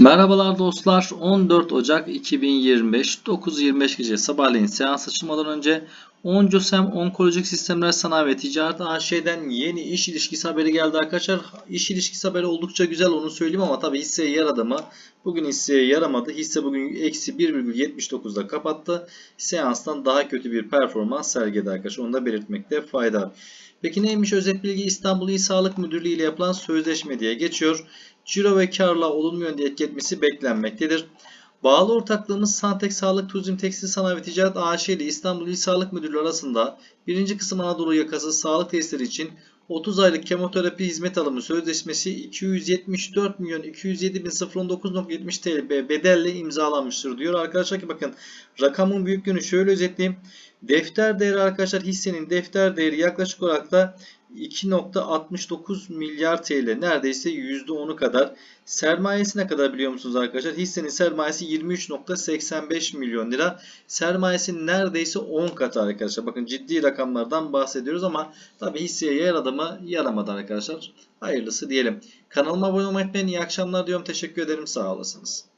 Merhabalar dostlar. 14 Ocak 2025 9.25 gece sabahleyin seans açılmadan önce Oncosem Onkolojik Sistemler Sanayi ve Ticaret AŞ'den yeni iş ilişkisi haberi geldi arkadaşlar. İş ilişkisi haberi oldukça güzel onu söyleyeyim ama tabi hisseye yaradı mı? Bugün hisseye yaramadı. Hisse bugün eksi 1,79'da kapattı. Seanstan daha kötü bir performans sergiledi arkadaşlar. Onu da belirtmekte fayda var. Peki neymiş özet bilgi İstanbul İl Sağlık Müdürlüğü ile yapılan sözleşme diye geçiyor. Ciro ve karla olumlu yönde etki etmesi beklenmektedir. Bağlı ortaklığımız Santek Sağlık Turizm Tekstil Sanayi ve Ticaret AŞ ile İstanbul İl Sağlık Müdürlüğü arasında birinci kısım Anadolu yakası sağlık testleri için 30 aylık kemoterapi hizmet alımı sözleşmesi 274 milyon 207 bin 019.70 TL bedelle imzalanmıştır diyor. Arkadaşlar ki bakın rakamın büyüklüğünü şöyle özetleyeyim. Defter değeri arkadaşlar hissenin defter değeri yaklaşık olarak da 2.69 milyar TL neredeyse %10'u kadar. Sermayesi ne kadar biliyor musunuz arkadaşlar? Hissenin sermayesi 23.85 milyon lira. Sermayesi neredeyse 10 katı arkadaşlar. Bakın ciddi rakamlardan bahsediyoruz ama tabi hisseye yaradı mı yaramadı arkadaşlar. Hayırlısı diyelim. Kanalıma abone olmayı unutmayın. İyi akşamlar diyorum. Teşekkür ederim. Sağ olasınız.